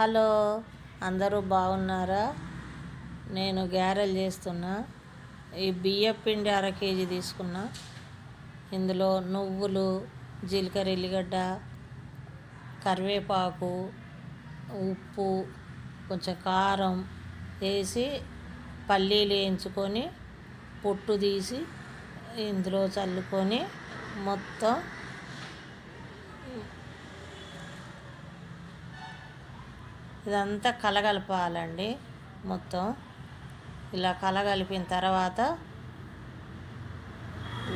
Hello అందరూ బాగున్నారా? నేను గ్యారెలు చేస్తున్నా. ఈ బియ్యం పిండి అర కేజీ తీసుకున్నా. ఇందులో నువ్వులు జీలకర్ర ఎల్లిగడ్డ కరివేపాకు ఉప్పు కొంచెం కారం వేసి పల్లీలు వేయించుకొని పొట్టు తీసి ఇందులో చల్లుకొని మొత్తం ఇదంతా కలగలపాలండి మొత్తం. ఇలా కలగలిపిన తర్వాత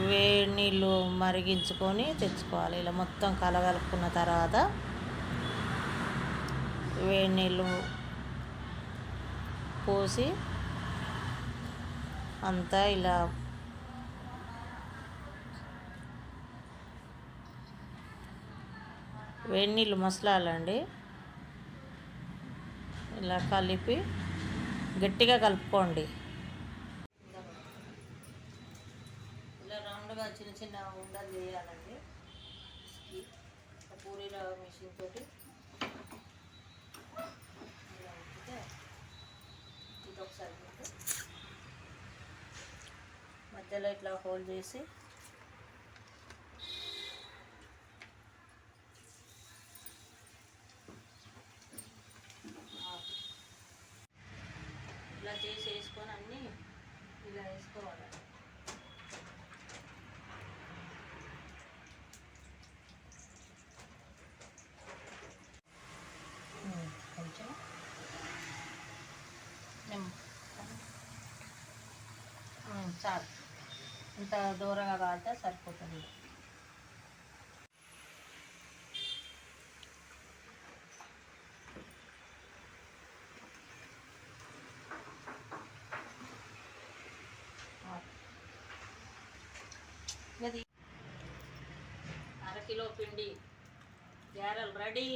వేడి నీళ్ళు మరిగించుకొని తెచ్చుకోవాలి. ఇలా మొత్తం కలగలుపుకున్న తర్వాత వేడి నీళ్ళు పోసి అంతా ఇలా వేడి నీళ్ళు మసలాలండి. ఇలా కలిపి గట్టిగా కలుపుకోండి. ఇలా రౌండ్గా చిన్న చిన్న ఉండలు చేయాలండి. పూరీల మిషన్ తోటి. ఇలా ఇది ఒకసారి మధ్యలో ఇట్లా హోల్డ్ చేసి ఇలా చేసి వేసుకొని అన్నీ ఇలా వేసుకోవాలి. కొంచెం. చాలు. ఇంత దూరంగా కాలితే సరిపోతుంది ఇది అర కిలో పిండి. గ్యారెలు రెడీ.